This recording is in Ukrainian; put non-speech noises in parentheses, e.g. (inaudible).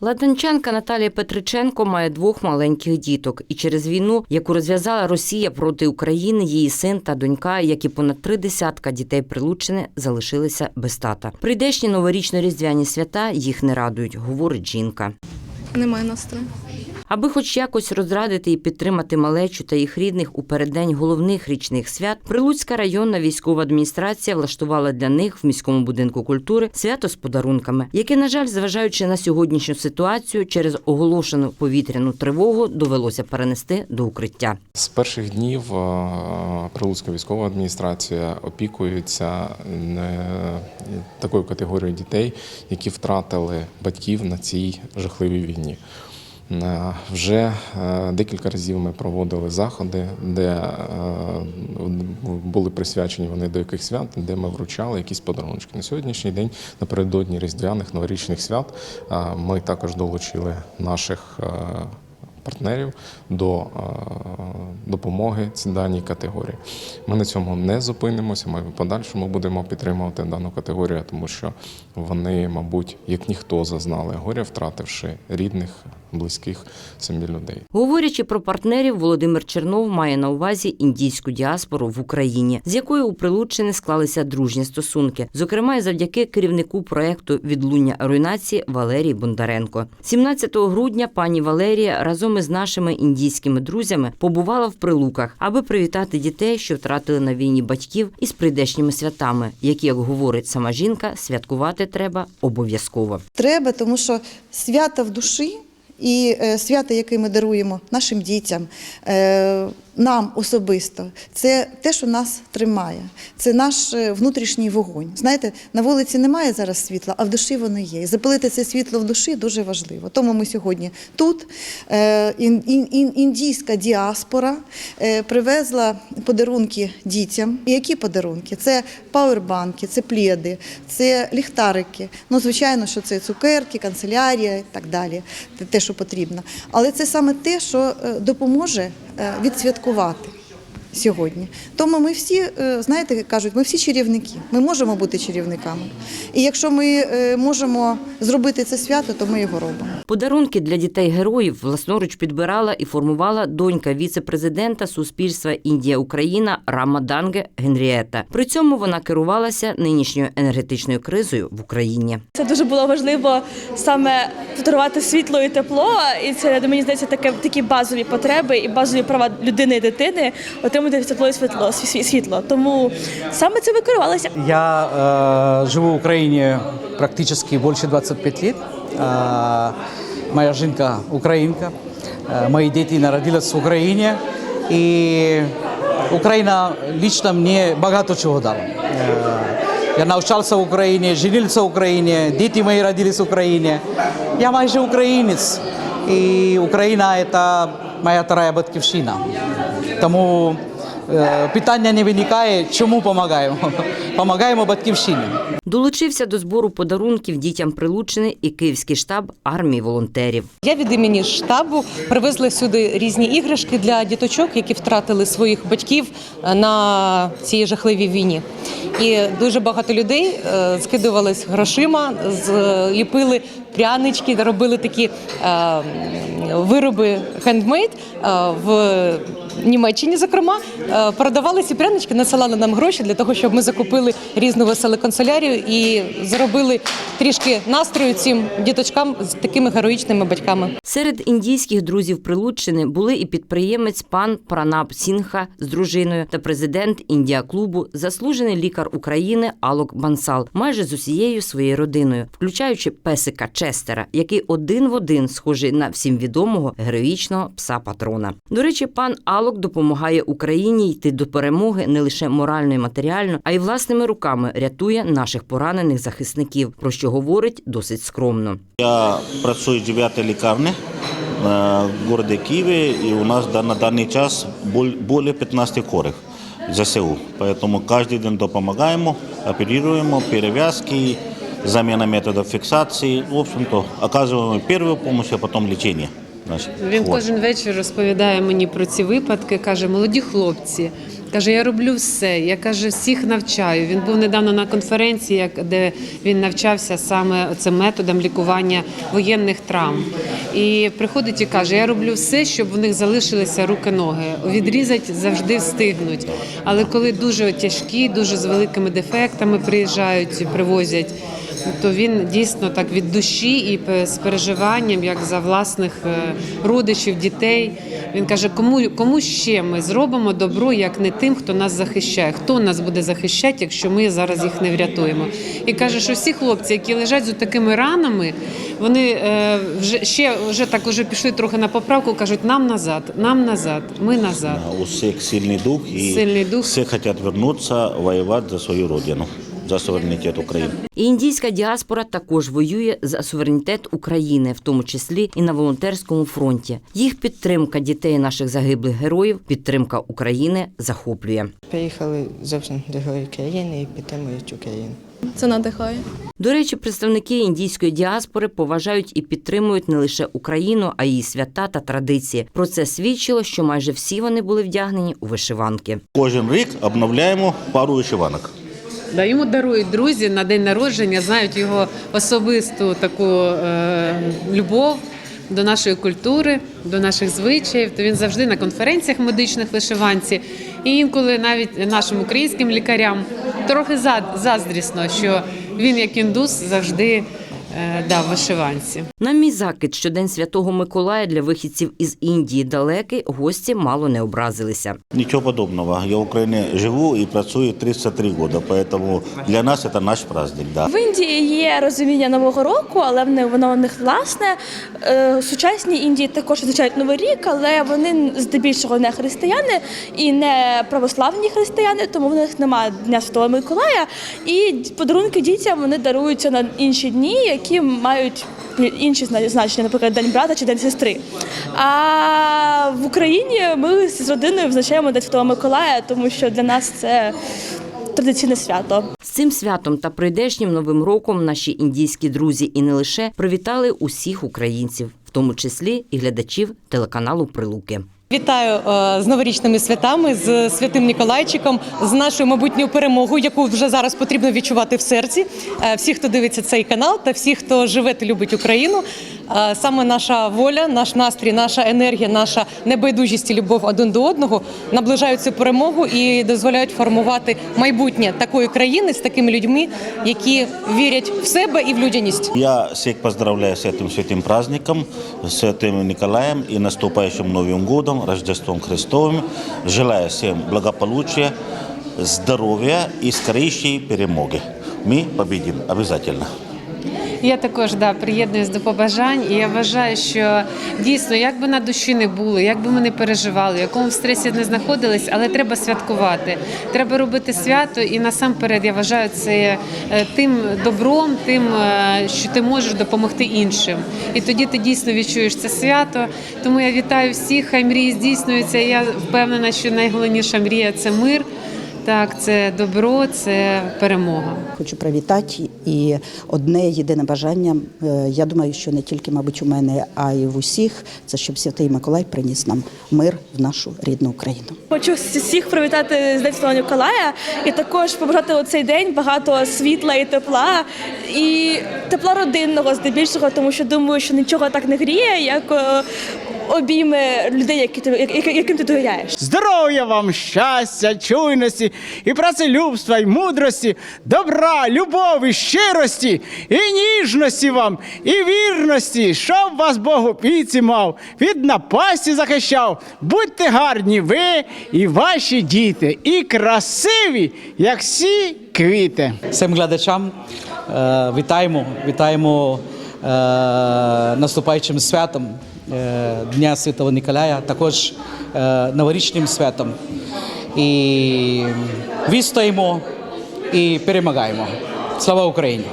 Ладанчанка Наталія Петриченко має двох маленьких діток, і через війну, яку розв'язала Росія проти України, її син та донька, як і понад три десятка дітей прилучене, залишилися без тата. Прийдешні новорічно-різдвяні свята їх не радують, говорить жінка. Немає настрою. Аби хоч якось розрадити і підтримати малечу та їх рідних у переддень головних річних свят, Прилуцька районна військова адміністрація влаштувала для них в міському будинку культури свято з подарунками, яке, на жаль, зважаючи на сьогоднішню ситуацію, через оголошену повітряну тривогу довелося перенести до укриття. З перших днів е, Прилуцька військова адміністрація опікується не такою категорією дітей, які втратили батьків на цій жахливій війні. Е, Вже е, декілька разів ми проводили заходи, де е, були присвячені вони до яких свят, де ми вручали якісь подарунки. На сьогоднішній день, напередодні різдвяних новорічних свят, ми також долучили наших. Партнерів до е, допомоги цій даній категорії. Ми на цьому не зупинимося. Ми в подальшому будемо підтримувати дану категорію, тому що вони, мабуть, як ніхто зазнали горя, втративши рідних, близьких самі людей. Говорячи про партнерів, Володимир Чернов має на увазі індійську діаспору в Україні, з якою у Прилуччини склалися дружні стосунки, зокрема і завдяки керівнику проекту відлуння руйнації Валерії Бондаренко. 17 грудня пані Валерія разом із нашими індійськими друзями побувала в Прилуках, аби привітати дітей, що втратили на війні батьків, із прийдешніми святами, які, як говорить сама жінка, святкувати треба обов'язково. Треба, тому що свято в душі і свята, свято, яке ми даруємо нашим дітям, е, нам особисто, це те, що нас тримає. Це наш е, внутрішній вогонь. Знаєте, на вулиці немає зараз світла, а в душі воно є. І запалити це світло в душі дуже важливо. Тому ми сьогодні тут. Е, ін- ін- ін- Індійська діаспора е, привезла подарунки дітям. І які подарунки? Це пауербанки, це пледи, це ліхтарики. Ну, звичайно, що це цукерки, канцелярія і так далі. Те- що потрібно. Але це саме те, що допоможе е, відсвяткувати. Сьогодні. Тому ми всі, е, знаєте, кажуть, ми всі чарівники. Ми можемо бути чарівниками. І якщо ми е, можемо зробити це свято, то ми його робимо. Подарунки для дітей героїв власноруч підбирала і формувала донька віце-президента Суспільства Індія Україна Рама Данге Генрієта. При цьому вона керувалася нинішньою енергетичною кризою в Україні. Це дуже було важливо саме подарувати світло і тепло. І це мені здається таке такі базові потреби і базові права людини і дитини отримати тепло і світло сві- світло. Тому саме це ми керувалися. Я э, живу в Украине практически больше 25 лет. Э, моя жінка українка. Э, мои дети народились в Україні. І Україна лично мені багато чого дала. Э, я навчався в Україні, женився в Україні, діти мої родились в Україні. Я майже українець. І Україна це моя вторая батьківщина. Тому е, питання не виникає, чому допомагаємо. (laughs) Помагаємо батьківщині. Долучився до збору подарунків дітям Прилуччини і Київський штаб армії волонтерів. Я від імені штабу привезла сюди різні іграшки для діточок, які втратили своїх батьків е, на цій жахливій війні. І дуже багато людей е, скидувались грошима, зліпили прянички, робили такі е, вироби хендмейд е, в Німеччині, зокрема, е, продавали ці прянички, насилали нам гроші для того, щоб ми закупили різну веселу канцелярію і заробили трішки настрою цим діточкам з такими героїчними батьками. Серед індійських друзів Прилуччини були і підприємець пан Пранаб Сінха з дружиною та президент Індія клубу, заслужений лікар України Алок Бансал, майже з усією своєю родиною, включаючи песика Честера, який один в один схожий на всім відомого героїчного пса патрона. До речі, пан Алок допомагає Україні йти до перемоги не лише морально і матеріально, а й власними руками рятує наших поранених захисників, про що говорить досить скромно. Я працюю в 9 лікарні в місті Києві, і у нас на даний час більше 15 хворих ЗСУ. Тому кожен день допомагаємо, оперуємо, перев'язки, заміна методів фіксації. В общем-то, оказуємо першу допомогу, а потім лічення. Він кожен вечір розповідає мені про ці випадки. каже: молоді хлопці, Каже, я роблю все. Я каже, всіх навчаю. Він був недавно на конференції, де він навчався саме цим методом лікування воєнних травм. І приходить і каже: я роблю все, щоб в них залишилися руки-ноги. Відрізати завжди встигнуть. Але коли дуже тяжкі, дуже з великими дефектами приїжджають, привозять. То він дійсно так від душі і з переживанням, як за власних е, родичів, дітей. Він каже, кому, кому ще ми зробимо добро, як не тим, хто нас захищає. Хто нас буде захищати, якщо ми зараз їх не врятуємо? І каже, що всі хлопці, які лежать з такими ранами, вони е, вже ще вже так уже пішли трохи на поправку, кажуть, нам назад, нам назад, ми назад. У всех сильный дух, и Сильный дух. все хотят вернуться, воевать за свою родину, за суверенитет Украины. І індійська діаспора також воює за суверенітет України, в тому числі і на волонтерському фронті. Їх підтримка дітей наших загиблих героїв, підтримка України захоплює. Приїхали зовсім до країни і підтримують Україну. Це надихає. До речі, представники індійської діаспори поважають і підтримують не лише Україну, а й її свята та традиції. Про це свідчило, що майже всі вони були вдягнені у вишиванки. Кожен рік обновляємо пару вишиванок. Да, йому дарують друзі на день народження, знають його особисту таку е, любов до нашої культури, до наших звичаїв. То він завжди на конференціях медичних вишиванці. І інколи навіть нашим українським лікарям трохи заздрісно, що він, як індус, завжди да, в вишиванці. На мій закид, що День Святого Миколая для вихідців із Індії далекий, гості мало не образилися. Нічого подобного. Я в Україні живу і працюю 33 роки, тому для нас це наш праздник. Да. В Індії є розуміння нового року, але воно у них власне. Е, Сучасні Індії також відзначають новий рік, але вони здебільшого не християни і не православні християни, тому в них немає Дня Святого Миколая. І подарунки дітям вони даруються на інші дні, які мають інші значення, наприклад, День брата чи День сестри. А в Україні ми з родиною визначаємо День Святого Миколая, тому що для нас це традиційне свято. З цим святом та прийдешнім новим роком наші індійські друзі і не лише привітали усіх українців, в тому числі і глядачів телеканалу Прилуки. Вітаю е, з новорічними святами, з святим Ніколайчиком, з нашою майбутньою перемогою, яку вже зараз потрібно відчувати в серці. Е, Всі, хто дивиться цей канал, та всі, хто живе та любить Україну Е, Саме наша воля, наш настрій, наша енергія, наша небайдужість і любов один до одного наближають цю перемогу і дозволяють формувати майбутнє такої країни з такими людьми, які вірять в себе і в людяність. Я всех поздравляю с этим святым праздником, с святым Николаем и наступающим Новым годом, Рождеством Христовым. Желаю всем благополучия, здоровья и скорейшей перемоги. Мы победим обязательно. Я також да, приєднуюсь до побажань, і я вважаю, що дійсно, як би на душі не було, як би ми не переживали, в якому стресі не знаходились, але треба святкувати. Треба робити свято, і насамперед я вважаю це е, тим добром, тим, е, що ти можеш допомогти іншим. І тоді ти дійсно відчуєш це свято. Тому я вітаю всіх, хай мрії здійснюються. Я впевнена, що найголовніша мрія це мир. Так, це добро, це перемога. Хочу привітати і одне єдине бажання. е, Я думаю, що не тільки, мабуть, у мене, а й в усіх, це щоб Святий Миколай приніс нам мир в нашу рідну Україну. Хочу всіх привітати з День Святого Миколая і також побажати у цей день багато світла і тепла, і тепла родинного здебільшого, тому що думаю, що нічого так не гріє, як е, обійми людей, які ти, яким ти довіряєш. Здоров'я вам, щастя, чуйності і працелюбства, і мудрості, добра, любові, щирості, і ніжності вам, і вірності, щоб вас Бог у піці мав, від напасті захищав. Будьте гарні ви і ваші діти, і красиві, як всі квіти. Всім глядачам е, вітаємо, вітаємо е, наступаючим святом Дня Святого Ніколая, також е, новорічним святом. І відстоїмо і перемагаємо. Слава Україні!